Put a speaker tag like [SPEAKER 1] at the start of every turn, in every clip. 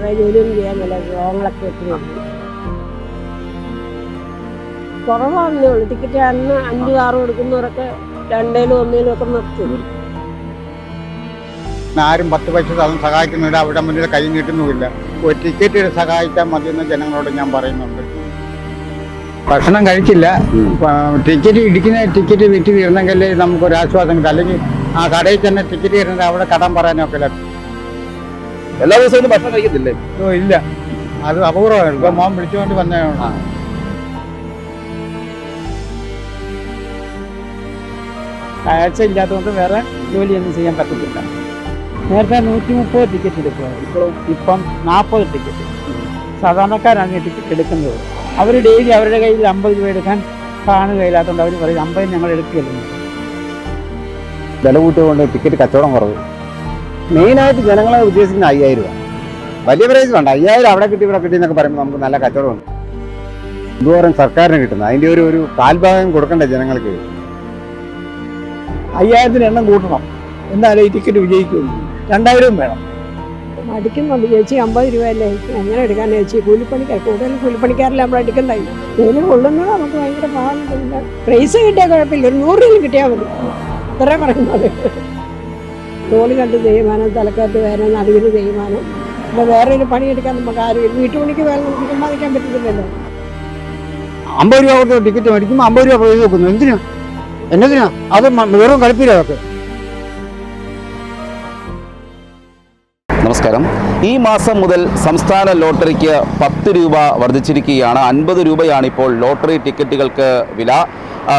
[SPEAKER 1] വേറെ ജോലിയൊന്നും ചെയ്യാൻ പറ്റില്ല രോഗങ്ങളൊക്കെ ഒത്തിരി കുറവാണെന്നേ ഉള്ളൂ. ടിക്കറ്റ് അന്ന് അഞ്ച് കാറ് കൊടുക്കുന്നവരൊക്കെ രണ്ടേലും ഒന്നേലും ഒക്കെ നിർത്തും.
[SPEAKER 2] ആരും പത്ത് പൈസ സഹായിക്കുന്നില്ല. അവിടെ മുന്നിൽ കൈ നീട്ടുന്നുമില്ല. ഒരു ടിക്കറ്റ് സഹായിച്ചാൽ മതിയെന്ന് ജനങ്ങളോട് ഞാൻ പറയുന്നുണ്ട്. ഭക്ഷണം കഴിച്ചില്ല. ടിക്കറ്റ് ഇടിക്കുന്ന ടിക്കറ്റ് വിറ്റ് വീരണമെങ്കിൽ നമുക്കൊരു ആശ്വാസം അല്ലെങ്കിൽ ആ കടയിൽ തന്നെ ടിക്കറ്റ് വരുന്നത് അവിടെ കടം പറയാനൊക്കെ
[SPEAKER 3] എല്ലാ ദിവസവും ഒന്നും ഭക്ഷണം കഴിക്കത്തില്ലേ?
[SPEAKER 2] ഓ ഇല്ല. അത് അപൂർവമാണ് ഇപ്പൊ മോൻ വിളിച്ചുകൊണ്ട് വന്നതാണ്.
[SPEAKER 4] കാഴ്ച ഇല്ലാത്തതുകൊണ്ട് വേറെ ജോലിയൊന്നും ചെയ്യാൻ പറ്റത്തില്ല. നേരത്തെ നൂറ്റി മുപ്പത് ടിക്കറ്റ് എടുക്കുകയാണ് ഇപ്പോഴും ഇപ്പം നാൽപ്പത് ടിക്കറ്റ് സാധാരണക്കാരാണ് ഈ ടിക്കറ്റ് എടുക്കുന്നത്. അവർ ഡെയിലി അവരുടെ കയ്യിൽ അമ്പത് രൂപ എടുക്കാൻ കാണുകയില്ലാത്തതുകൊണ്ട് അവർ പറയും അമ്പത് ഞങ്ങൾ എടുക്കുകയല്ലോ.
[SPEAKER 3] വില കൂട്ടിയതുകൊണ്ട് ടിക്കറ്റ് കച്ചവടം കുറവ്. മെയിനായിട്ട് ജനങ്ങളെ ഉദ്ദേശിക്കുന്ന അയ്യായിരം രൂപ. വലിയ പ്രൈസ് വേണ്ട. അയ്യായിരം അവിടെ കിട്ടി ഇവിടെ കിട്ടി എന്നൊക്കെ പറയുമ്പോൾ നമുക്ക് നല്ല കച്ചവടമുണ്ട് എന്തോരം സർക്കാരിന് കിട്ടുന്നത്? അതിന്റെ ഒരു ഒരു കാൽഭാഗം കൊടുക്കണ്ടേ ജനങ്ങൾക്ക്?
[SPEAKER 4] അയ്യായിരത്തിന് എണ്ണം കൂട്ടണം. എന്നാലേ ഈ ടിക്കറ്റ് വിജയിക്കുള്ളൂ രണ്ടായിരവും വേണം.
[SPEAKER 1] അടിക്കുന്നുണ്ട് ചേച്ചി അമ്പത് രൂപയല്ലേ? എങ്ങനെ എടുക്കാൻ ചേച്ചി? കൂലിപ്പണിക്കാർ കൂടുതൽ കൂലിപ്പണിക്കാരെല്ലാം നമ്മൾ അടിക്കുന്നതായി ജോലി കൊള്ളുന്നത് നമുക്ക് ഭയങ്കര പ്രൈസ് കിട്ടിയാൽ കുഴപ്പമില്ല. ഒരു നൂറ് രൂപ കിട്ടിയാൽ മതി. ഇത്ര പറയുന്നത്. ജോലി കണ്ട് തേയ്മാനം തലക്കകത്ത് വേദന നടുവിന് തേയ്മാനം അപ്പോൾ വേറെ ഒരു പണിയെടുക്കാൻ നമുക്ക് ആരും വീട്ടുപണിക്ക് വേറെ നമുക്ക് സമ്പാദിക്കാൻ പറ്റത്തില്ലല്ലോ.
[SPEAKER 2] അമ്പത് രൂപ കൊടുത്ത് ടിക്കറ്റ് മേടിക്കുമ്പോൾ അമ്പത് രൂപ പ്രൈസ് വെക്കുന്നു. എന്തിനാ? എന്നതിനാ? അത് വെറും കളിപ്പില്ല അതൊക്കെ.
[SPEAKER 3] നമസ്കാരം. ഈ മാസം മുതൽ സംസ്ഥാന ലോട്ടറിക്ക് പത്ത് രൂപ വർദ്ധിച്ചിരിക്കുകയാണ്. അൻപത് രൂപയാണ് ഇപ്പോൾ ലോട്ടറി ടിക്കറ്റുകൾക്ക് വില.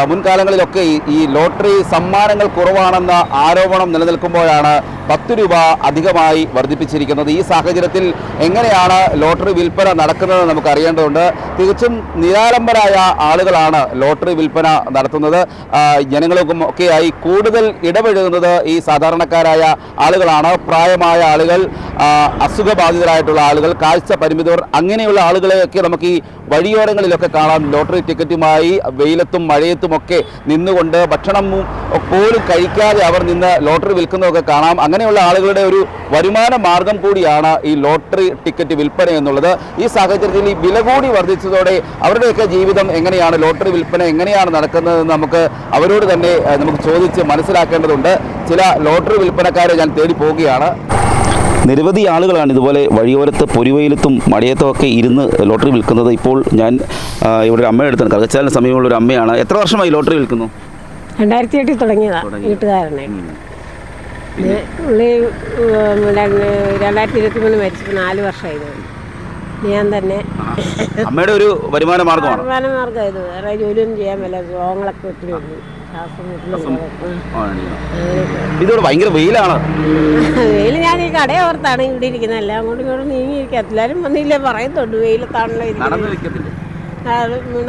[SPEAKER 3] മുൻകാലങ്ങളിലൊക്കെ ഈ- ലോട്ടറി സമ്മാനങ്ങൾ കുറവാണെന്ന ആരോപണം നിലനിൽക്കുമ്പോഴാണ് പത്ത് രൂപ അധികമായി വർദ്ധിപ്പിച്ചിരിക്കുന്നത് ഈ സാഹചര്യത്തിൽ എങ്ങനെയാണ് ലോട്ടറി വിൽപ്പന നടക്കുന്നത് നമുക്ക് അറിയേണ്ടതുണ്ട്. തികച്ചും നിരാലംബരായ ആളുകളാണ് ലോട്ടറി വിൽപ്പന നടത്തുന്നത്. ജനങ്ങൾക്കും ഒക്കെയായി കൂടുതൽ ഇടപഴകുന്നത് ഈ സാധാരണക്കാരായ ആളുകളാണ്. പ്രായമായ ആളുകൾ അസുഖബാധിതരായിട്ടുള്ള ആളുകൾ കാഴ്ച പരിമിതർ അങ്ങനെയുള്ള ആളുകളെയൊക്കെ നമുക്ക് ഈ വഴിയോരങ്ങളിലൊക്കെ കാണാം. ലോട്ടറി ടിക്കറ്റുമായി വെയിലത്തും മഴയത്തും ഒക്കെ നിന്നുകൊണ്ട് ഭക്ഷണം പോലും കഴിക്കാതെ അവർ നിന്ന് ലോട്ടറി വിൽക്കുന്നതൊക്കെ കാണാം. അങ്ങനെയുള്ള ആളുകളുടെ ഒരു വരുമാന മാർഗം കൂടിയാണ് ഈ ലോട്ടറി ടിക്കറ്റ് വിൽപ്പന എന്നുള്ളത്. ഈ സാഹചര്യത്തിൽ ഈ വില കൂടി വർദ്ധിച്ചതോടെ അവരുടെയൊക്കെ ജീവിതം എങ്ങനെയാണ് ലോട്ടറി വിൽപ്പന എങ്ങനെയാണ് നടക്കുന്നതെന്ന് നമുക്ക് അവരോട് തന്നെ നമുക്ക് ചോദിച്ച് മനസ്സിലാക്കേണ്ടതുണ്ട്. ചില ലോട്ടറി വിൽപ്പനക്കാരെ ഞാൻ തേടി പോവുകയാണ്. നിരവധി ആളുകളാണ് ഇതുപോലെ വഴിയോരത്ത് പൊരിവയിലത്തും മഴയത്തും ഒക്കെ ഇരുന്ന് ലോട്ടറി വിൽക്കുന്നത്. ഇപ്പോൾ ഞാൻ ഇവിടെ ഒരു അമ്മയുടെ അടുത്താണ് കറുകച്ചാലിന് സമീപമുള്ള ഒരു അമ്മയാണ്. എത്ര വർഷമായി ലോട്ടറി വിൽക്കുന്നു?
[SPEAKER 1] രണ്ടായിരത്തി എട്ടിൽ തുടങ്ങിയതാണ് വീട്ടുകാരനെ. ഇത് പുള്ളി രണ്ടായിരത്തി ഇരുപത്തി മൂന്ന് മരിച്ചപ്പോൾ നാല് വർഷമായി ഇത്. ഞാൻ തന്നെ
[SPEAKER 3] അമ്മയുടെ ഒരു വരുമാന മാർഗമാണ്.
[SPEAKER 1] വരുമാന മാർഗം ഇത് വേറെ ജോലിയൊന്നും ചെയ്യാൻ പറ്റില്ല. രോഗങ്ങളൊക്കെ ഒത്തിരി ഉണ്ട്
[SPEAKER 3] ഇതോട് ഭയങ്കര വെയിലാണ്.
[SPEAKER 1] വെയിൽ ഞാൻ ഈ കടയോർത്താണ് ഇവിടെ ഇരിക്കുന്നത്. എല്ലാം കൊണ്ട് ഇങ്ങോട്ട് നീങ്ങിയിരിക്കുക. എല്ലാവരും വന്നില്ലേ? പറയുന്നുണ്ട് വെയിലത്താണല്ലോ ആ,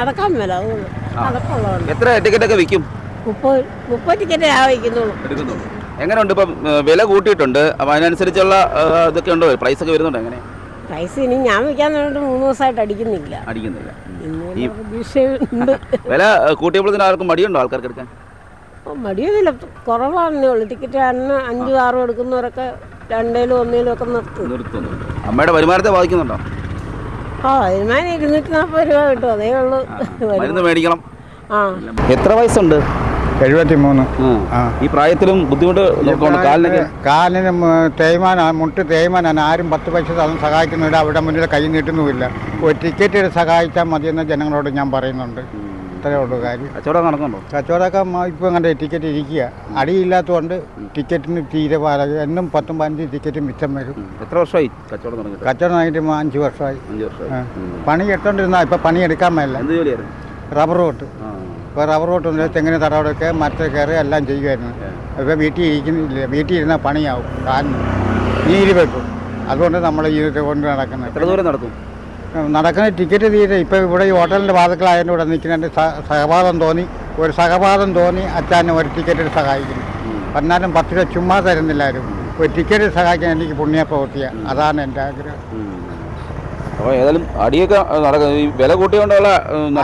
[SPEAKER 1] നടക്കാൻ മേല. നടക്കുള്ളതുകൊണ്ട്.
[SPEAKER 3] എത്ര ടിക്കറ്റ് ഒക്കെ വിൽക്കും?
[SPEAKER 1] മുപ്പത് മുപ്പത് ടിക്കറ്റ് ഞാൻ വയ്ക്കുന്നുള്ളൂ.
[SPEAKER 3] എങ്ങനെയുണ്ട് ഇപ്പം വില കൂട്ടിയിട്ടുണ്ട്. അപ്പം അതിനനുസരിച്ചുള്ള ഇതൊക്കെ ഉണ്ടോ? പ്രൈസ് ഒക്കെ വരുന്നുണ്ടോ എങ്ങനെ?
[SPEAKER 1] പ്രൈസ് ഇനി ഞാൻ വെക്കാൻ മൂന്ന് ദിവസമായിട്ട് അടിക്കുന്നില്ല.
[SPEAKER 3] അടിക്കുന്നില്ല. ഈ- വില കൂട്ടിയപ്പോഴത്തിന് ആർക്കും മടിയുണ്ടോ ആൾക്കാർക്ക് എടുക്കാൻ?
[SPEAKER 1] മടിയൊന്നുമില്ല. കുറവാണെന്നേ ഉള്ളൂ. ടിക്കറ്റ് അന്ന് അഞ്ചും ആറും എടുക്കുന്നവരൊക്കെ രണ്ടേലും ഒന്നേലും ഒക്കെ നിർത്തും.
[SPEAKER 3] നിർത്തുന്നു. അമ്മയുടെ വരുമാനത്തെ ബാധിക്കുന്നുണ്ടോ?
[SPEAKER 1] ആ വരുമാനം ഇരുന്നൂറ്റി നാൽപ്പത് രൂപ കിട്ടും. അതേ ഉള്ളൂ.
[SPEAKER 3] മരുന്ന് മേടിക്കണം.
[SPEAKER 1] ആ.
[SPEAKER 3] എത്ര വയസ്സുണ്ട്?
[SPEAKER 2] എഴുപത്തി മൂന്ന്.
[SPEAKER 3] ഈ പ്രായത്തിലും ബുദ്ധിമുട്ട്
[SPEAKER 2] കാലിന് മ- തേയ്മാനാണ് മുട്ട് തേയ്മാനാണ്. ആരും പത്ത് പൈസ തന്ന് സഹായിക്കുന്നില്ല അവിടെ മുന്നിൽ കൈ നീട്ടുന്നുമില്ല. ഒരു ടിക്കറ്റ് സഹായിച്ചാൽ മതിയെന്ന് ജനങ്ങളോട് ഞാൻ പറയുന്നുണ്ട്. അത്രേ ഉള്ളൂ കാര്യം.
[SPEAKER 3] കച്ചവടം നടക്കുന്നുണ്ടോ?
[SPEAKER 2] കച്ചവടമൊക്കെ ഇപ്പം അങ്ങനെ ടിക്കറ്റ് ഇരിക്കുക. അടിയില്ലാത്തതുകൊണ്ട് ടിക്കറ്റിന് തീരെ പാല എന്നും പത്തും പതിനഞ്ച് ടിക്കറ്റ് മിച്ചം വരും.
[SPEAKER 3] എത്ര വർഷമായി കച്ചവടം
[SPEAKER 2] കച്ചവടം ആയിട്ട് അഞ്ച് വർഷമായി.
[SPEAKER 3] അഞ്ച് വർഷമായി.
[SPEAKER 2] പണി എടുത്തോണ്ടിരുന്ന ഇപ്പം പണി എടുക്കാൻ മേല റബ്ബർ വെട്ട്
[SPEAKER 3] ആ.
[SPEAKER 2] ഇപ്പോൾ റബ്ബർ വെട്ടൊന്നുമില്ല തെങ്ങിന് തടവടൊക്കെ മരത്തിൽ കയറി എല്ലാം ചെയ്യുമായിരുന്നു ഇപ്പോൾ വീട്ടിൽ ഇരിക്കുന്നില്ല വീട്ടിൽ ഇരുന്നാൽ പണിയാവും കാലിന്. നീര് വെക്കും. അതുകൊണ്ട് നമ്മൾ ഈ കൊണ്ട് നടക്കുന്നത്.
[SPEAKER 3] എത്ര ദൂരം നടക്കും?
[SPEAKER 2] നടക്കുന്ന ടിക്കറ്റ് തീരെ. ഇപ്പോൾ ഇവിടെ ഈ ഹോട്ടലിന്റെ വാതിക്കലായതുകൊണ്ട് ഇവിടെ നിൽക്കുന്നതിന്റെ സഹപാഠം തോന്നി. ഒരു സഹപാഠം തോന്നി അച്ഛനെ ഒരു ടിക്കറ്റിൽ സഹായിക്കുന്നു. എന്നാലും പത്ത് രൂപ ചുമ്മാ തരുന്നില്ലായിരുന്നു ഒരു ടിക്കറ്റ് സഹായിക്കാൻ എനിക്ക് പുണ്യ പ്രവൃത്തിയാണ് അതാണ് എന്റെ ആഗ്രഹം.
[SPEAKER 3] അപ്പോൾ ഏതായാലും അടിയൊക്കെ നടക്കുന്നത് ഈ വില കൂട്ടിയോണ്ടുള്ള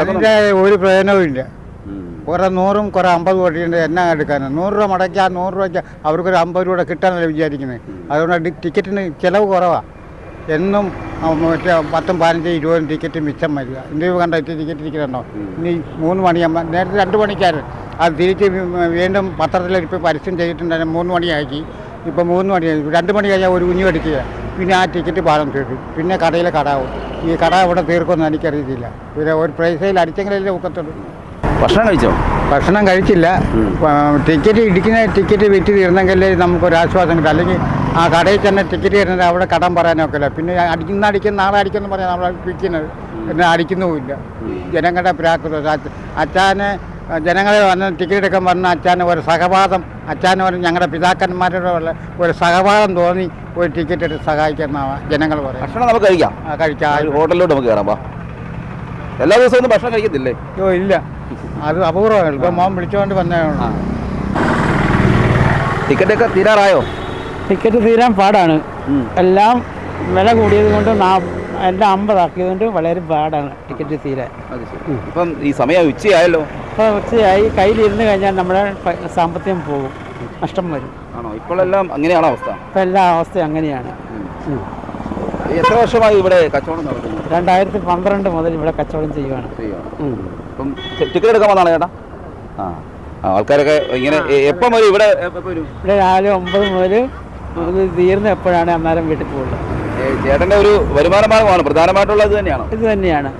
[SPEAKER 2] അതിന്റെ ഒരു പ്രയോജനവും ഇല്ല. കുറേ നൂറും കുറെ അമ്പത് കോടിയുണ്ട് എന്നാ എടുക്കാനാണ് നൂറ് രൂപ മുടക്കിയാൽ നൂറ് രൂപയ്ക്ക് അവർക്കൊരു അമ്പത് രൂപ കിട്ടാനല്ലേ വിചാരിക്കുന്നത് അതുകൊണ്ട് ടിക്കറ്റിന് ചിലവ് കുറവാണ് എന്നും ആ മറ്റേ പത്തും പതിനഞ്ചും ഇരുപതും ടിക്കറ്റ് മിച്ചം വരിക. ഇന്റർവ്യൂ കണ്ട ടിക്കറ്റ് ഇരിക്കണോ ഇനി മൂന്ന് മണിയാകുമ്പോൾ നേരത്തെ രണ്ട് മണിക്കായിരുന്നു അത് തിരിച്ച് വീണ്ടും പത്രത്തിൽ ഇപ്പോൾ പരസ്യം ചെയ്തിട്ടുണ്ടായിരുന്നു മൂന്ന് മണിയാക്കി. ഇപ്പോൾ മൂന്ന് മണിയായി രണ്ട് മണി കഴിഞ്ഞാൽ ഒരു കുഞ്ഞു അടിക്കുക പിന്നെ ആ ടിക്കറ്റ് പാലം തീർക്കും പിന്നെ കടയിലെ കടാവും ഈ കട ഇവിടെ തീർക്കുമെന്ന് എനിക്കറിയത്തില്ല. പിന്നെ ഒരു പ്രൈസയിൽ അടിച്ചെങ്കിലല്ലേ ഒക്കത്തുള്ളൂ.
[SPEAKER 3] ഭക്ഷണം കഴിച്ചോ?
[SPEAKER 2] ഭക്ഷണം കഴിച്ചില്ല. ടിക്കറ്റ് ഇടിക്കുന്ന ടിക്കറ്റ് വിറ്റ് തീർന്നെങ്കിലേ നമുക്കൊരാശ്വാസം കിട്ടും. അല്ലെങ്കിൽ ആ കടയിൽ തന്നെ ടിക്കറ്റ് തരുന്നത് അവിടെ കടം പറയാനൊക്കില്ല പിന്നെ അടിക്കുന്ന അടിക്കുന്ന നാളെ അടിക്കുന്നു പറയാൻ നമ്മൾ വിൽക്കുന്നത് പിന്നെ അടിക്കുന്നുമില്ല. ജനങ്ങളുടെ പ്രാകൃത. അച്ഛാന് ജനങ്ങളെ വന്ന് ടിക്കറ്റ് എടുക്കാൻ പറഞ്ഞ അച്ഛന് ഒരു സഹപാഠം. അച്ഛന് പറഞ്ഞ് ഞങ്ങളുടെ പിതാക്കന്മാരോടുള്ള ഒരു സഹപാഠം തോന്നി ഒരു ടിക്കറ്റ് എടുത്ത് സഹായിക്കുന്നതാണ് ജനങ്ങൾ പറയും
[SPEAKER 3] ഭക്ഷണം നമുക്ക് കഴിക്കാം.
[SPEAKER 2] കഴിക്കാം.
[SPEAKER 3] ഹോട്ടലിലോട്ട് നമുക്ക് കയറാം എല്ലാ ദിവസവും ഭക്ഷണം കഴിക്കത്തില്ലേ?
[SPEAKER 2] ഓ ഇല്ല. അത് അപൂർവമാണ് ഇപ്പം മോൻ വിളിച്ചുകൊണ്ട് വന്നതാണ്
[SPEAKER 3] ടിക്കറ്റൊക്കെ തീരാറായോ?
[SPEAKER 4] ടിക്കറ്റ് തീരാൻ പാടാണ്. എല്ലാം വില കൂടിയത് കൊണ്ട് എല്ലാം അമ്പതാക്കിയത് കൊണ്ട് വളരെ പാടാണ് ടിക്കറ്റ് തീരാൻ.
[SPEAKER 3] ഇപ്പം ഈ സമയം ഉച്ചയായല്ലോ.
[SPEAKER 4] അപ്പോൾ ഉച്ചയായി. കയ്യിലിരുന്ന് കഴിഞ്ഞാൽ നമ്മുടെ സാമ്പത്തികം പോകും. നഷ്ടം വരും.
[SPEAKER 3] ആണോ? ഇപ്പോഴെല്ലാം അങ്ങനെയാണോ അവസ്ഥ.
[SPEAKER 4] ഇപ്പം എല്ലാ അവസ്ഥയും അങ്ങനെയാണ്.
[SPEAKER 3] എത്ര വർഷമായി ഇവിടെ കച്ചവടം നടക്കുന്നു?
[SPEAKER 4] രണ്ടായിരത്തി പന്ത്രണ്ട് മുതൽ ഇവിടെ കച്ചവടം ചെയ്യുവാണ്.
[SPEAKER 3] ഇപ്പം ടിക്കറ്റ് എടുക്കാൻ വന്നാണ് ചേട്ടാ? ആ. ആൾക്കാരൊക്കെ ഇങ്ങനെ എപ്പം വരും? ഇവിടെ
[SPEAKER 4] ഇവിടെ രാവിലെ ഒമ്പത് മുതൽ ഇത് തീർന്ന് എപ്പോഴാണ് അന്നേരം വീട്ടിൽ പോകുന്നത്
[SPEAKER 3] ചേട്ടന്റെ ഒരു വരുമാന മാർഗമാണ് പ്രധാനമായിട്ടുള്ളത് തന്നെയാണ്?
[SPEAKER 4] ഇത് തന്നെയാണ്.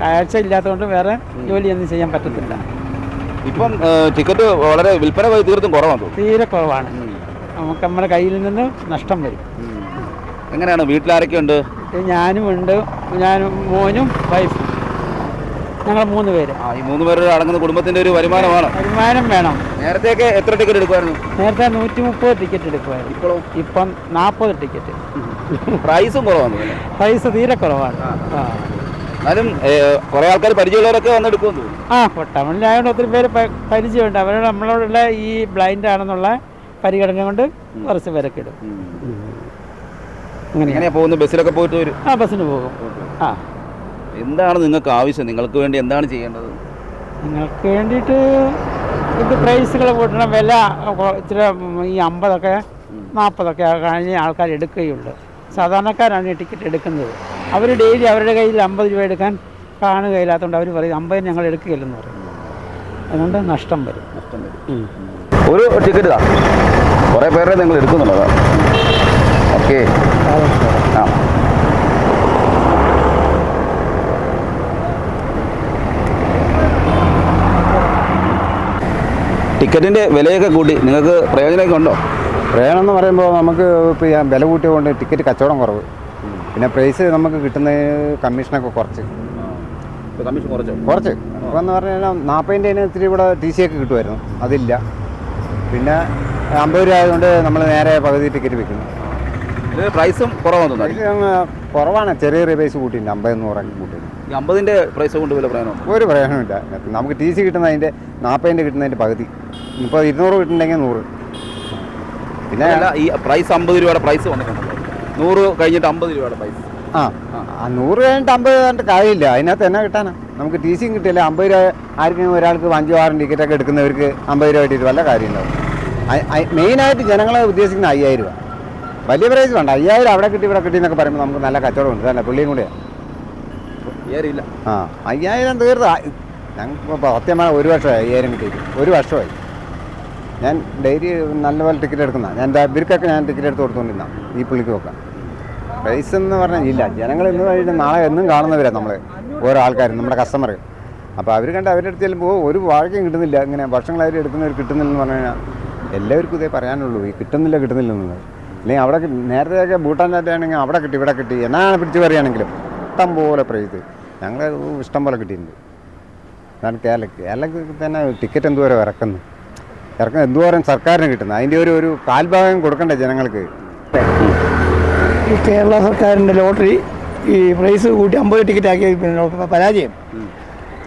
[SPEAKER 4] കാഴ്ച ഇല്ലാത്തതുകൊണ്ട് വേറെ ജോലിയൊന്നും ചെയ്യാൻ പറ്റത്തില്ല.
[SPEAKER 3] ഇപ്പം ടിക്കറ്റ് വളരെ വിൽപ്പന പോയി തീർത്തും കുറവാണ്.
[SPEAKER 4] തീരെ കുറവാണ്. നമുക്ക് നമ്മുടെ കയ്യിൽ നിന്ന് നഷ്ടം വരും.
[SPEAKER 3] എങ്ങനെയാണ്? വീട്ടിലാരൊക്കെ ഉണ്ട്
[SPEAKER 4] ഇത് ഞാനും ഉണ്ട്. ഞാനും മോനും വൈഫും. ഞങ്ങൾ മൂന്ന് പേര്.
[SPEAKER 3] ആ ഈ മൂന്ന് പേരുടെ അടങ്ങുന്ന കുടുംബത്തിന്റെ ഒരു വരുമാനമാണ്.
[SPEAKER 4] വരുമാനം വേണം.
[SPEAKER 3] നേരത്തെ എത്ര ടിക്കറ്റ് എടുക്കുമായിരുന്നു
[SPEAKER 4] നേരത്തെ നൂറ്റി മുപ്പത് ടിക്കറ്റ് എടുക്കുമായിരുന്നു
[SPEAKER 3] ഇപ്പോഴോ?
[SPEAKER 4] ഇപ്പം നാൽപ്പത് ടിക്കറ്റ്
[SPEAKER 3] പ്രൈസും കുറവാണ്.
[SPEAKER 4] പ്രൈസ് തീരെ കുറവാണ്.
[SPEAKER 3] എന്നാലും കുറെ ആൾക്കാർ പരിചയമുള്ളവരൊക്കെ വന്നെടുക്കും
[SPEAKER 4] ആ പൊട്ടമണിലായതുകൊണ്ട് ഒത്തിരി പേര് പരിചയമുണ്ട്. അവരോട് നമ്മളോടുള്ള ഈ ബ്ലൈൻഡ് ആണെന്നുള്ള പരിഗണന കൊണ്ട് കുറച്ച് പേരൊക്കെ ഇടും അങ്ങനെയാണ്
[SPEAKER 3] പോകുന്നത്? ബസ്സിലൊക്കെ പോയിട്ട് വരും.
[SPEAKER 4] ആ ബസ്സിന് പോകും. ആ.
[SPEAKER 3] എന്താണ് നിങ്ങൾക്ക് ആവശ്യം? നിങ്ങൾക്ക് വേണ്ടി എന്താണ് ചെയ്യേണ്ടത്?
[SPEAKER 4] നിങ്ങൾക്ക് വേണ്ടിയിട്ട് ഇത് പ്രൈസുകൾ കൂട്ടണം. വില ഇച്ചിരി ഈ അമ്പതൊക്കെ നാൽപ്പതൊക്കെ കഴിഞ്ഞ് ആൾക്കാർ എടുക്കുകയുള്ളൂ. സാധാരണക്കാരാണ് ഈ ടിക്കറ്റ് എടുക്കുന്നത്. അവർ ഡെയിലി അവരുടെ കയ്യിൽ അമ്പത് രൂപ എടുക്കാൻ കാണുകയില്ലാത്തതുകൊണ്ട് അവർ പറയും അമ്പതിന് ഞങ്ങൾ എടുക്കുകയില്ലെന്ന് പറയും. അതുകൊണ്ട് നഷ്ടം വരും. നഷ്ടം വരും.
[SPEAKER 3] ഒരു ടിക്കറ്റ് കുറേ കുറെ പേരെ നിങ്ങൾ എടുക്കുന്നുണ്ടോ? ഓക്കെ. ആ. ടിക്കറ്റിന്റെ വിലയൊക്കെ കൂട്ടി. നിങ്ങൾക്ക് പ്രയോജനമൊക്കെ ഉണ്ടോ?
[SPEAKER 2] പ്രയോജനം എന്ന് പറയുമ്പോൾ നമുക്ക് ഇപ്പോൾ ഈ വില കൂട്ടിയതുകൊണ്ട് ടിക്കറ്റ് കച്ചവടം കുറവ്. പിന്നെ പ്രൈസ് നമുക്ക് കിട്ടുന്ന കമ്മീഷനൊക്കെ കുറച്ച്.
[SPEAKER 3] കമ്മീഷൻ കുറച്ച്?
[SPEAKER 2] കുറച്ച്. അപ്പോൾ എന്ന് പറഞ്ഞു കഴിഞ്ഞാൽ നാൽപ്പതിന്റെ ഇത്തിരി ഇവിടെ ടി സി ഒക്കെ കിട്ടുമായിരുന്നു. അതില്ല. പിന്നെ അമ്പത് രൂപ ആയതുകൊണ്ട് നമ്മൾ നേരെ പകുതി ടിക്കറ്റ് വെക്കുന്നു
[SPEAKER 3] ഇത് പ്രൈസും കുറവാണ് തോന്നുന്നു.
[SPEAKER 2] കുറവാണ്. ചെറിയ ചെറിയ പൈസ കൂട്ടിയിട്ടുണ്ട്. അമ്പത് നൂറൊക്കെ കൂട്ടിയിട്ടുണ്ട്.
[SPEAKER 3] ഈ അമ്പതിന്റെ പ്രൈസ് കൊണ്ട് വില പ്രയോജനം
[SPEAKER 2] ഒരു പ്രയോജനമില്ല നമുക്ക് ടി സി കിട്ടുന്ന അതിന്റെ നാൽപ്പതിന്റെ കിട്ടുന്നതിന്റെ പകുതി. ഇപ്പോൾ ഇരുന്നൂറ് കിട്ടുന്നുണ്ടെങ്കിൽ നൂറ്. പിന്നെ
[SPEAKER 3] ഈ പ്രൈസ് അമ്പത് രൂപയുടെ പ്രൈസ് വന്നിട്ടുണ്ടല്ലോ നൂറ് കഴിഞ്ഞിട്ട് അമ്പത് രൂപയുടെ പ്രൈസ്
[SPEAKER 2] ആ ആ നൂറ് കഴിഞ്ഞിട്ട് അമ്പത് കഴിഞ്ഞിട്ട് കാര്യമില്ല. അതിനകത്ത് എന്നാ കിട്ടാനാ? നമുക്ക് ടി സിയും കിട്ടില്ല അമ്പത് രൂപ ആർക്കെങ്കിലും ഒരാൾക്ക് അഞ്ചു ആറും ടിക്കറ്റൊക്കെ എടുക്കുന്നവർക്ക് അമ്പത് രൂപ കിട്ടിയിട്ട് വല്ല കാര്യമുണ്ടാവും. മെയിനായിട്ട് ജനങ്ങളെ ഉദ്ദേശിക്കുന്ന അയ്യായിരം രൂപ. വലിയ പ്രൈസ് വേണ്ട. അയ്യായിരം അവിടെ കിട്ടി ഇവിടെ കിട്ടി എന്നൊക്കെ പറയുമ്പോൾ നമുക്ക് നല്ല കച്ചവടം ഉണ്ട്. തന്നെ പുള്ളിയും കൂടെയാണ്
[SPEAKER 3] ഏറിയില്ല
[SPEAKER 2] ആ അയ്യായിരം തീർത്ത. ഞങ്ങൾക്ക് സത്യമായ ഒരു വർഷമായി അയ്യായിരം കിട്ടിയിട്ട്. ഒരു വർഷമായി. ഞാൻ ഡെയിലി നല്ലപോലെ ടിക്കറ്റ് എടുക്കുന്ന. ഞാൻ ഇവർക്കൊക്കെ ഞാൻ ടിക്കറ്റ് എടുത്ത് കൊടുത്തുകൊണ്ടിരുന്ന ഈ പുള്ളിക്ക് നോക്കാം പ്രൈസ് എന്ന് പറഞ്ഞാൽ ഇല്ല. ജനങ്ങൾ ഇന്ന് കഴിഞ്ഞ് നാളെ എന്നും കാണുന്നവരാണ് നമ്മൾ ഓരോ ആൾക്കാരും നമ്മുടെ കസ്റ്റമർ അപ്പോൾ അവർ കണ്ട് അവരുടെ അടുത്ത് ചെല്ലുമ്പോൾ ഒരു വാഴയ്ക്കും കിട്ടുന്നില്ല. ഇങ്ങനെ വർഷങ്ങളായിട്ട് എടുക്കുന്നവർ കിട്ടുന്നില്ലെന്ന് പറഞ്ഞു കഴിഞ്ഞാൽ എല്ലാവർക്കും ഇതേ പറയാനുള്ളൂ. ഈ കിട്ടുന്നില്ല കിട്ടുന്നില്ല എന്നുള്ളത് അല്ലെങ്കിൽ അവിടെ നേരത്തെയൊക്കെ ഭൂട്ടാൻ ചാറ്റയാണെങ്കിൽ അവിടെ കിട്ടി ഇവിടെ കിട്ടി. എന്നാണ് പിടിച്ച് പറയുകയാണെങ്കിലും ഇഷ്ടം പോലെ പ്രൈസ്. ഞങ്ങൾ ഇഷ്ടം പോലെ കിട്ടിയിട്ടുണ്ട്. അതാണ് കേരളക്ക് കേരളത്തിൽ തന്നെ ടിക്കറ്റ് എന്തോരം ഇറക്കുന്നു. ഇറക്കുന്ന എന്തോരം സർക്കാരിന് കിട്ടുന്നത് അതിന്റെ ഒരു ഒരു കാൽഭാഗം കൊടുക്കണ്ടേ ജനങ്ങൾക്ക്?
[SPEAKER 5] ഈ കേരള സർക്കാരിന്റെ ലോട്ടറി ഈ പ്രൈസ് കൂട്ടി അമ്പത് ടിക്കറ്റ് ആക്കിയ പിന്നെ പരാജയം.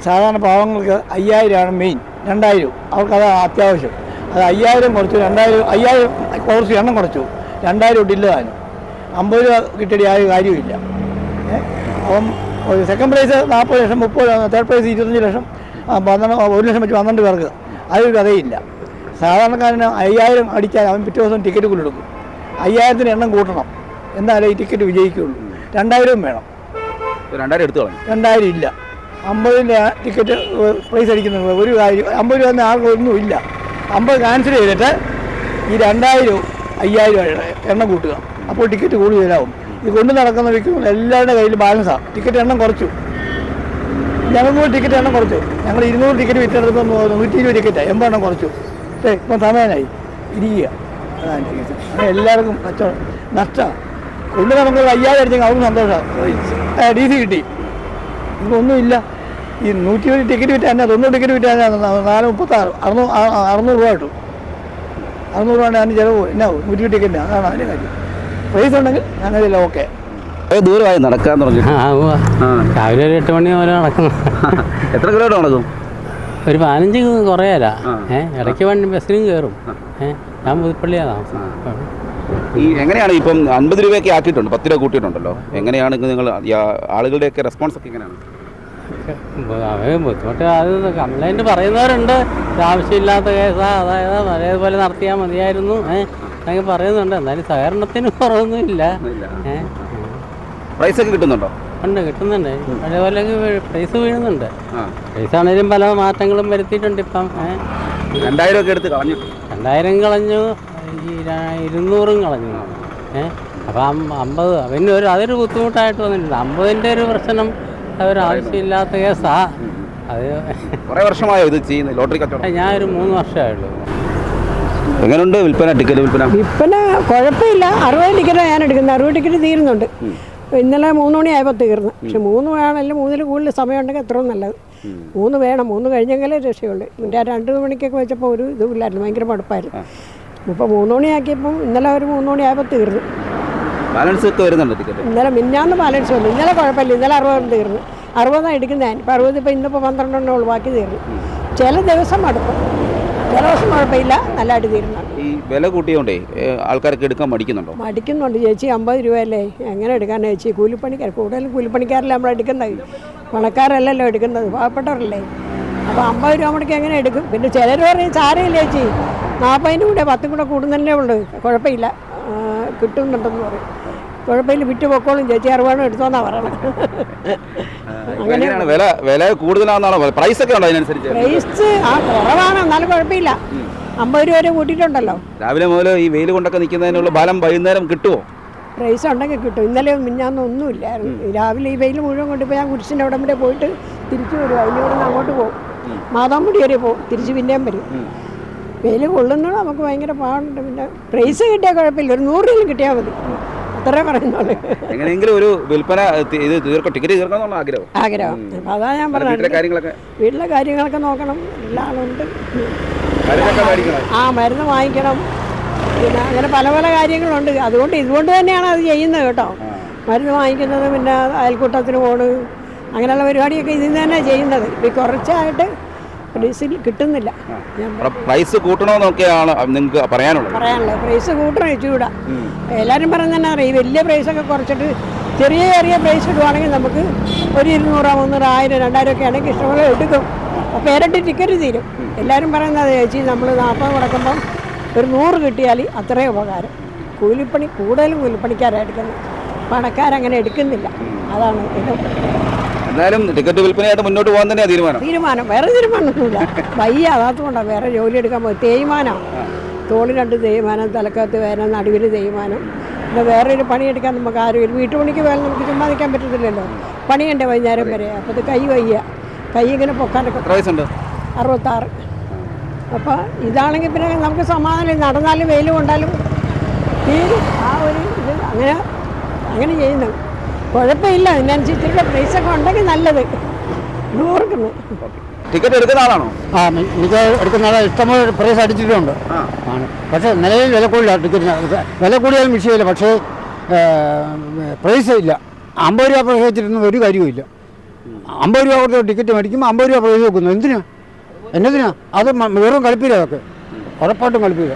[SPEAKER 5] സാധാരണ പാവങ്ങൾക്ക് അയ്യായിരമാണ് മെയിൻ രണ്ടായിരം. അവർക്കത് അത്യാവശ്യം. അത് അയ്യായിരം കുറച്ചു രണ്ടായിരം അയ്യായിരം കുറച്ച് എണ്ണം കുറച്ചു. രണ്ടായിരം ഇട്ടില്ല താനും. അമ്പത് രൂപ കിട്ടിയ ആ കാര്യമില്ല അപ്പം അപ്പം സെക്കൻഡ് പ്രൈസ് നാൽപ്പത് ലക്ഷം മുപ്പത് തേർഡ് പ്രൈസ് ഇരുപത്തഞ്ച് ലക്ഷം പന്ത്രണ്ട് ഒരു ലക്ഷം വെച്ച് പന്ത്രണ്ട് പേർക്ക്. അതൊരു കഥയില്ല. സാധാരണക്കാരന് അയ്യായിരം അടിച്ചാൽ അവൻ പിറ്റേ ദിവസം ടിക്കറ്റ് കൊണ്ടെടുക്കും അയ്യായിരത്തിന് എണ്ണം കൂട്ടണം. എന്നാലേ ഈ ടിക്കറ്റ് വിജയിക്കുകയുള്ളൂ. രണ്ടായിരവും വേണം.
[SPEAKER 3] രണ്ടായിരം എടുത്തു കളഞ്ഞു.
[SPEAKER 5] രണ്ടായിരം ഇല്ല. അമ്പതിന്റെ ടിക്കറ്റ് പ്രൈസ് അടിക്കുന്നുണ്ട് ഒരു കാര്യം അമ്പത് രൂപ ഒന്നും ഇല്ല. അമ്പത് ക്യാൻസൽ ചെയ്തിട്ട് ഈ രണ്ടായിരവും അയ്യായിരം എണ്ണം കൂട്ടുക. അപ്പോൾ ടിക്കറ്റ് കൂടുതലാവും ഇത് കൊണ്ട് നടക്കുന്ന വ്യക്തികൾ എല്ലാവരുടെ കയ്യിൽ ബാലൻസാണ് ടിക്കറ്റ് എണ്ണം കുറച്ചു. ഞങ്ങൾക്ക് ടിക്കറ്റ് എണ്ണം കുറച്ചു. ഞങ്ങൾ ഇരുന്നൂറ് ടിക്കറ്റ് വിറ്റെടുത്തപ്പോൾ നൂറ്റി ഇരുപത് ടിക്കറ്റാണ് എൺപതെണ്ണം കുറച്ചു. ഏ ഇപ്പം സമയമായി. ഇരിക്കുക. അതാണ് ടിക്കറ്റ് അങ്ങനെ എല്ലാവർക്കും കച്ചവടം. നഷ്ടമാണ് കൊണ്ട് നമുക്ക് അയ്യായിരം അടിച്ചെങ്കിൽ അവർക്ക് സന്തോഷമാണ് ഡി സി കിട്ടി. ഇതൊന്നുമില്ല ഈ നൂറ്റി ഇരുപത് ടിക്കറ്റ് വിറ്റാൽ തൊണ്ണൂറ് ടിക്കറ്റ് വിറ്റാൽ നാല് മുപ്പത്താറ്. അറുന്നൂറ് അറുന്നൂറ് രൂപ കിട്ടും. അറുന്നൂറ് രൂപ അതിന് ചിലവ് എന്നാവും നൂറ്റി ഇരുപത് ടിക്കറ്റിന് അതാണ് അതിന്റെ കാര്യം. പ്രൈസ് ഉണ്ടെങ്കിൽ ഞങ്ങളില്ല ഓക്കെ
[SPEAKER 3] ദൂരമായി നടക്കാൻ തുടങ്ങി.
[SPEAKER 6] രാവിലെ ഒരു എട്ട് മണി വരെ നടക്കുന്നു
[SPEAKER 3] എത്ര കിലോമീറ്റർ നടക്കും?
[SPEAKER 6] ഒരു പതിനഞ്ച് കുറയല്ല. ഏഹ് ഇടയ്ക്ക് വണ്ടി ബസ്സിലും കയറും. ഏഹ് ഞാൻ പുതുപ്പള്ളിയാണ് താമസം
[SPEAKER 3] ഈ എങ്ങനെയാണ് ഇപ്പം അൻപത് രൂപയൊക്കെ ആക്കിയിട്ടുണ്ട്? പത്ത് രൂപ കൂട്ടിയിട്ടുണ്ടല്ലോ. എങ്ങനെയാണ് നിങ്ങൾ ആളുകളുടെയൊക്കെ റെസ്പോൺസ് ഒക്കെ എങ്ങനെയാണ്?
[SPEAKER 6] ബുദ്ധിമുട്ട് അത് കംപ്ലൈന്റ് പറയുന്നവരുണ്ട്. ആവശ്യമില്ലാത്ത കേസാണ് അതായത് അതേപോലെ നടത്തിയാൽ മതിയായിരുന്നു. ഏഹ് എന്നൊക്കെ പറയുന്നുണ്ട്. എന്നാലും സഹകരണത്തിന് കുറവൊന്നും ഇല്ല. ഏ
[SPEAKER 3] പ്രൈസ് ഒക്കെ കിട്ടുന്നുണ്ടോ?
[SPEAKER 6] ഉണ്ട് കിട്ടുന്നുണ്ട്. അതേപോലെ പ്രൈസ് വീഴുന്നുണ്ട്. പ്രൈസ് ആണെങ്കിലും പല മാറ്റങ്ങളും വരുത്തിയിട്ടുണ്ട് ഇപ്പം.
[SPEAKER 3] രണ്ടായിരം ഒക്കെ എടുത്ത് കളഞ്ഞു.
[SPEAKER 6] രണ്ടായിരം കളഞ്ഞു. ഇരുന്നൂറും കളഞ്ഞു. ഏഹ് അപ്പം അമ്പത് പിന്നെ ഒരു അതൊരു ബുദ്ധിമുട്ടായിട്ട് വന്നിട്ടുണ്ട് അമ്പതിന്റെ ഒരു പ്രശ്നം അതൊരു ആവശ്യമില്ലാത്ത കേസാ അത്
[SPEAKER 3] കുറേ വർഷമായോ ഇത് ചെയ്യുന്നത് ലോട്ടറി കച്ചവടം?
[SPEAKER 6] ഞാൻ ഒരു മൂന്ന് വർഷമായുള്ളൂ.
[SPEAKER 3] എങ്ങനെയുണ്ട് വിൽപ്പന ടിക്കറ്റ് വിൽപ്പന?
[SPEAKER 1] വിൽപ്പന കുഴപ്പമില്ല. അറുപത് ടിക്കറ്റാണ് ഞാൻ എടുക്കുന്നത് അറുപത് ടിക്കറ്റ് തീരുന്നുണ്ട്. ഇന്നലെ മൂന്ന് മണിയായപ്പോൾ തീർന്നു. പക്ഷെ മൂന്ന് വേണമല്ലോ മൂന്നിൽ കൂടുതൽ സമയം ഉണ്ടെങ്കിൽ എത്രയും നല്ലത് മൂന്ന് വേണം. മൂന്ന് കഴിഞ്ഞെങ്കിലേ രക്ഷയുള്ളൂ. എന്റെ ആ രണ്ട് മണിക്കൊക്കെ വെച്ചപ്പോൾ ഒരു ഇതുമില്ലായിരുന്നു. ഭയങ്കര മടുപ്പായിരുന്നു. ഇപ്പോൾ മൂന്ന് മണിയാക്കിയപ്പം ഇന്നലെ ഒരു മൂന്ന് മണിയായപ്പോൾ തീർന്നു.
[SPEAKER 3] ബാലൻസ് ഒക്കെ വരുന്നുണ്ട് ടിക്കറ്റ്
[SPEAKER 1] ഇന്നലെ മിന്നാന്ന് ബാലൻസ് വന്നു. ഇന്നലെ കുഴപ്പമില്ല. ഇന്നലെ അറുപത് തീർന്നു. അറുപതാണ് എടുക്കുന്നത് ഞാൻ ഇപ്പോൾ അറുപത് ഇപ്പോൾ ഇന്നിപ്പോൾ പന്ത്രണ്ടെണ്ണം ഉള്ളൂ. ബാക്കി തീർന്നു. ചില ദിവസം മടുക്കും. ചില ദിവസം കുഴപ്പമില്ല. നല്ലതായിട്ട് തീരുന്നുണ്ട്
[SPEAKER 3] ഈ വില കൂട്ടിയോണ്ടേ ആൾക്കാർക്ക് എടുക്കാൻ മടിക്കുന്നുണ്ടോ?
[SPEAKER 1] മടിക്കുന്നുണ്ട്. ചേച്ചി അമ്പത് രൂപയല്ലേ? എങ്ങനെ എടുക്കാൻ ചേച്ചി? കൂലിപ്പണിക്കാർ കൂടുതലും കൂലിപ്പണിക്കാരല്ലേ നമ്മൾ എടുക്കുന്നത്. പണക്കാരല്ലല്ലോ എടുക്കുന്നത്. പാവപ്പെട്ടവരല്ലേ. അപ്പോൾ അമ്പത് രൂപ മുടക്കി എങ്ങനെ എടുക്കും? പിന്നെ ചിലർ പറയും സാരമില്ല ചേച്ചി. നാൽപ്പതിന്റെ കൂടെ പത്തും കൂടെ കൂടുന്നതന്നെ ഉള്ളൂ. കുഴപ്പമില്ല. കിട്ടുന്നുണ്ടെന്ന് പറയും. കുഴപ്പമില്ല വിറ്റ് പൊക്കോളും ചേച്ചി അറിവാണോ എടുത്തോന്നാ പറയണത്.
[SPEAKER 3] അങ്ങനെയാണ് വില വില കൂടുതലാണെന്നാണോ പ്രൈസ് ഒക്കെ ഉണ്ടോ അതിനനുസരിച്ച്?
[SPEAKER 1] പ്രൈസ് ആ കുറവാണ് എന്നാലും കുഴപ്പമില്ല. അമ്പത് രൂപ വരെ കൂട്ടിയിട്ടുണ്ടല്ലോ.
[SPEAKER 3] രാവിലെ മുതൽ ഈ വെയിൽ കൊണ്ടൊക്കെ നിൽക്കുന്നതിനുള്ള ബലം വൈകുന്നേരം കിട്ടുമോ
[SPEAKER 1] പ്രൈസ് ഉണ്ടെങ്കിൽ കിട്ടും. ഇന്നലെ മിഞ്ഞാന്ന് ഒന്നുമില്ലായിരുന്നു രാവിലെ ഈ വെയിൽ മുഴുവൻ കൊണ്ടുപോയി ഞാൻ കുരിശിന്റെ അവിടം വരെ പോയിട്ട് തിരിച്ചു വരും അതിന്റെ ഇവിടെ നിന്ന് അങ്ങോട്ട് പോകും. മാതാമ്പുടി വരെ പോകും. തിരിച്ച് പിന്നെയും വരും. വെയിൽ കൊള്ളുന്നത് നമുക്ക് ഭയങ്കര പാടുണ്ട്. പിന്നെ പ്രൈസ് കിട്ടിയാൽ കുഴപ്പമില്ല. ഒരു നൂറ് രൂപയിൽ കിട്ടിയാൽ മതി. അത്രേ പറയുന്നുള്ളൂ.
[SPEAKER 3] എങ്ങനെയെങ്കിലും ഒരു വിൽപ്പന ഇത് തീർക്കും ടിക്കറ്റ് തീർക്കണം ആഗ്രഹം?
[SPEAKER 1] ആഗ്രഹം. അതാ ഞാൻ പറഞ്ഞത്.
[SPEAKER 3] കാര്യങ്ങളൊക്കെ?
[SPEAKER 1] വീട്ടിലെ കാര്യങ്ങളൊക്കെ നോക്കണം. എല്ലാ ആളുണ്ട്
[SPEAKER 3] കാര്യങ്ങളൊക്കെ
[SPEAKER 1] ആ മരുന്ന് വാങ്ങിക്കണം. പിന്നെ അങ്ങനെ പല പല കാര്യങ്ങളുണ്ട്. അതുകൊണ്ട് ഇതുകൊണ്ട് തന്നെയാണ് അത് ചെയ്യുന്നത് കേട്ടോ. മരുന്ന് വാങ്ങിക്കുന്നത് പിന്നെ അയൽക്കൂട്ടത്തിന് പോണ്. അങ്ങനെയുള്ള പരിപാടിയൊക്കെ ഇതിൽ നിന്ന് തന്നെ ചെയ്യുന്നത്. കുറച്ചായിട്ട് പ്രൈസിൽ കിട്ടുന്നില്ല.
[SPEAKER 3] പ്രൈസ് കൂട്ടണമെന്നൊക്കെയാണ് നിങ്ങൾക്ക് പറയാനുള്ളത്.
[SPEAKER 1] പറയാനുള്ളത്. പ്രൈസ് കൂട്ടണം ഇച്ചിരൂടെ എല്ലാവരും തന്നെ അറിയാം. വലിയ പ്രൈസൊക്കെ കുറച്ചിട്ട് ചെറിയ ചെറിയ പ്രൈസ് ഇടുവാണെങ്കിൽ നമുക്ക് ഒരു ഇരുന്നൂറോ മുന്നൂറോ ആയിരം രണ്ടായിരം ഒക്കെ ആണെങ്കിൽ ഇഷ്ടംപോലെ എടുക്കും. അപ്പോൾ ഇരട്ടി ടിക്കറ്റ് തീരും. എല്ലാവരും പറയുന്നത് ചേച്ചി നമ്മൾ നാൽപ്പത് കൊടുക്കുമ്പം ഒരു നൂറ് കിട്ടിയാൽ അത്രയും ഉപകാരം. കൂലിപ്പണി കൂടുതലും കൂലിപ്പണിക്കാരാണ് എടുക്കുന്നത് പണക്കാരങ്ങനെ എടുക്കുന്നില്ല. അതാണ് ഇത്.
[SPEAKER 3] എന്തായാലും ടിക്കറ്റ് വിൽപ്പനയായിട്ട് മുന്നോട്ട് പോകാൻ തന്നെയാണ് തീരുമാനം.
[SPEAKER 1] തീരുമാനം. വേറെ തീരുമാനമൊന്നുമില്ല. വയ്യ. അതാത്തുകൊണ്ടാണ് വേറെ ജോലി എടുക്കാൻ പോയി തേയ്മാനം തോളി രണ്ട് തേയ്മാനം തലക്കകത്ത് വേദന നടുവിൽ തേയ്മാനം. പിന്നെ വേറൊരു പണിയെടുക്കാൻ നമുക്ക് ആരും വീട്ടുപണിക്ക് വേണം നമുക്ക് ചുമ്മാ നിൽക്കാൻ പറ്റത്തില്ലല്ലോ പണിയുണ്ട് വൈകുന്നേരം വരെ. അപ്പോൾ ഇത് കൈ വയ്യ. കൈ ഇങ്ങനെ പൊക്കാനൊക്കെ അറുപത്താറ്. അപ്പോൾ ഇതാണെങ്കിൽ പിന്നെ നമുക്ക് സമാധാനം. നടന്നാലും വെയിൽ കൊണ്ടാലും തീരും ആ ഒരു ഇത് അങ്ങനെ അങ്ങനെ ചെയ്യുന്നു. കുഴപ്പമില്ല. അതിനനുസരിച്ചുള്ള പ്രൈസൊക്കെ ഉണ്ടെങ്കിൽ നല്ലത്. നൂറുക്കുന്നു
[SPEAKER 3] ടിക്കറ്റ് എടുക്കുന്ന ആളാണോ?
[SPEAKER 5] ആ എനിക്ക് എടുക്കുന്ന ആളെ ഇഷ്ടംപോലെ പ്രൈസ് അടിച്ചിട്ടുണ്ട്.
[SPEAKER 3] ആ.
[SPEAKER 5] ആണ്. പക്ഷേ നിലവിൽ വില കൂടില്ല ടിക്കറ്റിന്. വില കൂടിയാലും വിഷയമില്ല. പക്ഷേ പ്രൈസ് ഇല്ല. അമ്പത് രൂപ പ്രൈസ് വെച്ചിട്ടൊന്നും ഒരു കാര്യവുമില്ല അമ്പത് രൂപ കൊടുത്ത് ടിക്കറ്റ് മേടിക്കുമ്പോൾ അമ്പത് രൂപ പ്രൈസ് വെക്കുന്നു. എന്തിനാ? എന്നതിനാ? അത് വെറും കളിപ്പില്ല അതൊക്കെ. ഉറപ്പായിട്ടും കളിപ്പില്ല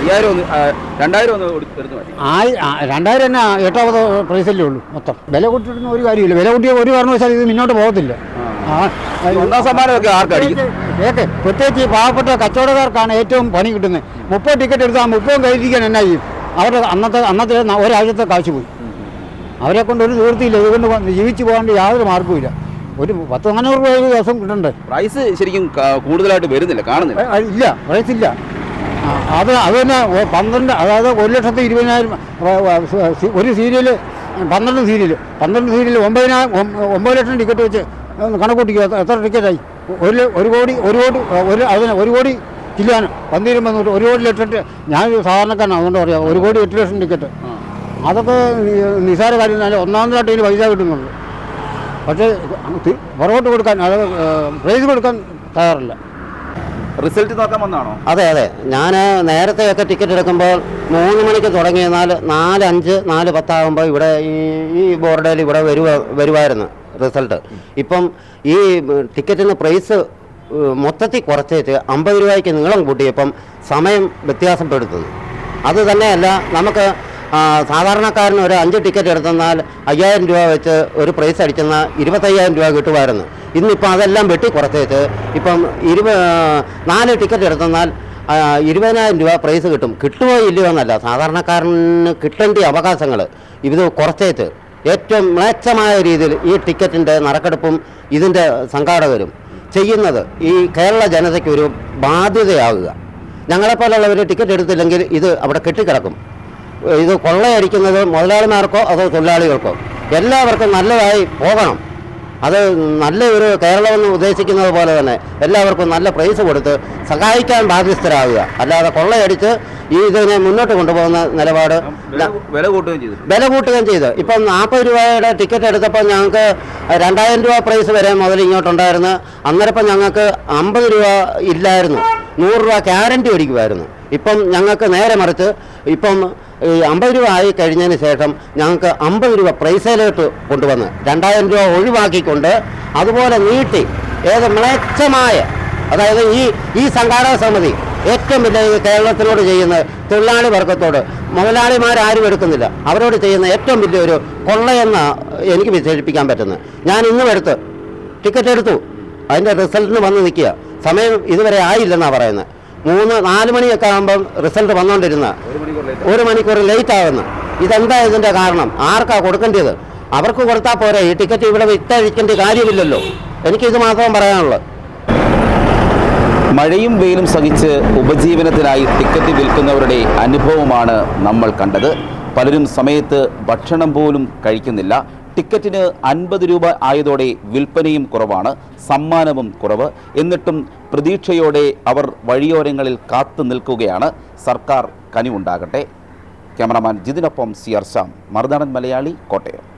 [SPEAKER 3] അയ്യായിരം ഒന്ന് ആ, രണ്ടായിരം ഒന്ന് കൊടു- എടുത്ത് മതി.
[SPEAKER 5] ആ, രണ്ടായിരം തന്നെ എട്ടാമത് പ്രൈസല്ലേ ഉള്ളൂ മൊത്തം. വില കൂട്ടിയിട്ട് ഒരു കാര്യമില്ല. വില കൂട്ടിയ ഒരു കാരണവശാലും ഇത് മുന്നോട്ട് പോകത്തില്ല. ആ.
[SPEAKER 3] ഈ ഒന്നാം സമ്മാനമൊക്കെ ആർക്കടിക്കും?
[SPEAKER 5] കേക്ക് പ്രത്യേകിച്ച് ഈ പാവപ്പെട്ട കച്ചവടക്കാർക്കാണ് ഏറ്റവും പണി കിട്ടുന്നത്. മുപ്പത് ടിക്കറ്റ് എടുത്താൽ മുപ്പതും കഴിഞ്ഞിരിക്കാൻ എന്നാ ചെയ്യും? അവരുടെ അന്നത്തെ അന്നത്തെ ഒരാഴ്ചത്തെ കാശ് പോയി.
[SPEAKER 7] അവരെ കൊണ്ട് ഒരു നിവൃത്തിയില്ല. ഇതുകൊണ്ട് ജീവിച്ചു പോകാണ്ട് യാതൊരു മാർഗവുമില്ല ഒരു പത്ത് നാനൂറ് രൂപ ദിവസം കിട്ടണ്ടേ?
[SPEAKER 3] പ്രൈസ് ശരിക്കും കൂടുതലായിട്ട് വരുന്നില്ല കാണുന്നില്ല.
[SPEAKER 7] ഇല്ല പ്രൈസില്ല ആ, അത് അത് തന്നെ പന്ത്രണ്ട് അതായത് ഒരു ലക്ഷത്തി ഇരുപതിനായിരം ഒരു സീരിയൽ പന്ത്രണ്ട് സീരിയൽ പന്ത്രണ്ട് സീരിയൽ ഒമ്പതിനായിരം ഒമ്പത് ലക്ഷം ടിക്കറ്റ് വെച്ച് കണക്കൂട്ടിക്കുക കണക്ക് കൂട്ടിക്കോ എത്ര- ടിക്കറ്റായി? ഒരു ഒരു കോടി ഒരു കോടി ഒരു അതിന് ഒരു കോടി ചില്ലാൻ പന്തീരും വന്നിട്ട് ഒരു കോടി ലക്ഷം ഞാൻ സാധാരണക്കാരനാണ് അതുകൊണ്ട് പറയാം ഒരു കോടി എട്ട് ലക്ഷം ടിക്കറ്റ്. അതൊക്കെ നിസാര കാര്യം തന്നെ ഒന്നാമതായിട്ട് ഇതിന് പൈസ കിട്ടുന്നുള്ളൂ. പക്ഷേ പുറകോട്ട് കൊടുക്കാൻ അത് പ്രൈസ് കൊടുക്കാൻ തയ്യാറില്ല.
[SPEAKER 3] റിസൾട്ട് നോക്കാൻ വന്നാണോ
[SPEAKER 8] അതെ അതെ. ഞാൻ നേരത്തെയൊക്കെ ടിക്കറ്റ് എടുക്കുമ്പോൾ മൂന്ന് മണിക്ക് തുടങ്ങി നാല് അഞ്ച് നാല് പത്താകുമ്പോൾ ഇവിടെ ഈ ഈ ബോർഡിൽ ഇവിടെ വരുവ വരുമായിരുന്നു റിസൾട്ട്. ഇപ്പം ഈ ടിക്കറ്റിന് പ്രൈസ് മൊത്തത്തിൽ കുറച്ചിട്ട് അമ്പത് രൂപയ്ക്ക് നീളം കൂട്ടിയപ്പം സമയം വ്യത്യാസപ്പെടുത്തുന്നു. അത് തന്നെയല്ല നമുക്ക് സാധാരണക്കാരന് ഒരു അഞ്ച് ടിക്കറ്റ് എടുത്തെന്നാൽ അയ്യായിരം രൂപ വെച്ച് ഒരു പ്രൈസ് അടിച്ചെന്നാൽ ഇരുപത്തയ്യായിരം രൂപ കിട്ടുമായിരുന്നു. ഇന്നിപ്പോൾ അതെല്ലാം വെട്ടി കുറച്ചേച്ച് ഇപ്പം ഇരുപ നാല് ടിക്കറ്റ് എടുത്തെന്നാൽ ഇരുപതിനായിരം രൂപ പ്രൈസ് കിട്ടും. കിട്ടുമോ ഇല്ലയോ എന്നല്ല. സാധാരണക്കാരന് കിട്ടേണ്ട അവകാശങ്ങൾ ഇത് കുറച്ചേച്ച് ഏറ്റവും മ്ലേച്ഛമായ രീതിയിൽ ഈ ടിക്കറ്റിന്റെ നറുക്കെടുപ്പും ഇതിന്റെ സംഘാടകരും ചെയ്യുന്നത് ഈ കേരള ജനതയ്ക്ക് ഒരു ബാധ്യതയാവുക. ഞങ്ങളെപ്പോലുള്ളവർ ടിക്കറ്റ് എടുത്തില്ലെങ്കിൽ ഇത് അവിടെ കെട്ടിക്കിടക്കും. ഇത് കൊള്ളയടിക്കുന്നത് മുതലാളിമാർക്കോ അതോ തൊഴിലാളികൾക്കോ? എല്ലാവർക്കും നല്ലതായി പോകണം. അത് നല്ല ഒരു കേരളമെന്ന് ഉദ്ദേശിക്കുന്നത് പോലെ തന്നെ എല്ലാവർക്കും നല്ല പ്രൈസ് കൊടുത്ത് സഹായിക്കാൻ ബാധ്യസ്ഥരാകുക അല്ലാതെ കൊള്ളയടിച്ച് ഈ ഇതിനെ മുന്നോട്ട് കൊണ്ടുപോകുന്ന നിലപാട്
[SPEAKER 3] വില കൂട്ടുകയും ചെയ്തു.
[SPEAKER 8] വില കൂട്ടുകയും ചെയ്തു. ഇപ്പം നാൽപ്പത് രൂപയുടെ ടിക്കറ്റ് എടുത്തപ്പോൾ ഞങ്ങൾക്ക് രണ്ടായിരം രൂപ പ്രൈസ് വരെ മുതൽ ഇങ്ങോട്ടുണ്ടായിരുന്നു. അന്നേരപ്പം ഞങ്ങൾക്ക് അമ്പത് രൂപ ഇല്ലായിരുന്നു. നൂറ് രൂപ ഗ്യാരണ്ടി മേടിക്കുമായിരുന്നു ഇപ്പം ഞങ്ങൾക്ക് നേരെ മറിച്ച് ഇപ്പം ഈ അമ്പത് രൂപ ആയി കഴിഞ്ഞതിന് ശേഷം ഞങ്ങൾക്ക് അമ്പത് രൂപ പ്രൈസയിലോട്ട് കൊണ്ടുവന്ന് രണ്ടായിരം രൂപ ഒഴിവാക്കിക്കൊണ്ട് അതുപോലെ നീട്ടി ഏത് മ്ലേച്ഛമായ അതായത് ഈ ഈ സംഘാടക സമിതി ഏറ്റവും വലിയ കേരളത്തിനോട് ചെയ്യുന്ന തൊഴിലാളി വർഗത്തോട് മുതലാളിമാരാരും എടുക്കുന്നില്ല. അവരോട് ചെയ്യുന്ന ഏറ്റവും വലിയൊരു കൊള്ളയെന്ന എനിക്ക് വിശേഷിപ്പിക്കാൻ പറ്റുന്നത് ഞാൻ ഇന്നും എടുത്ത് ടിക്കറ്റ് എടുത്തു. അതിന്റെ റിസൾട്ടിന് വന്ന് നിൽക്കുക. സമയം ഇതുവരെ ആയില്ലെന്നാണ് പറയുന്നത്. മൂന്ന് നാല് മണിയൊക്കെ ആകുമ്പം റിസൾട്ട് വന്നുകൊണ്ടിരുന്ന ഒരു മണിക്കൂർ ലേറ്റ് ആകുന്നു ഇതെന്താ ഇതിന്റെ കാരണം? ആർക്കാ കൊടുക്കേണ്ടത്? അവർക്ക് കൊടുത്താൽ പോരെ. ഈ ടിക്കറ്റ് ഇവിടെ വിറ്റഴിക്കേണ്ട കാര്യമില്ലല്ലോ. എനിക്കിത് മാത്രം പറയാനുള്ളത്
[SPEAKER 3] മഴയും വെയിലും സഹിച്ച് ഉപജീവനത്തിനായി ടിക്കറ്റ് വിൽക്കുന്നവരുടെ അനുഭവമാണ് നമ്മൾ കണ്ടത്. പലരും സമയത്ത് ഭക്ഷണം പോലും കഴിക്കുന്നില്ല. ടിക്കറ്റിന് അൻപത് രൂപ ആയതോടെ വിൽപ്പനയും കുറവാണ് സമ്മാനവും കുറവ്. എന്നിട്ടും പ്രതീക്ഷയോടെ അവർ വഴിയോരങ്ങളിൽ കാത്തു നിൽക്കുകയാണ്. സർക്കാർ കനിവുണ്ടാകട്ടെ. ക്യാമറമാൻ ജിതിനൊപ്പം സി ആർ ശ്യാം. മറുനാടൻ മലയാളി കോട്ടയം.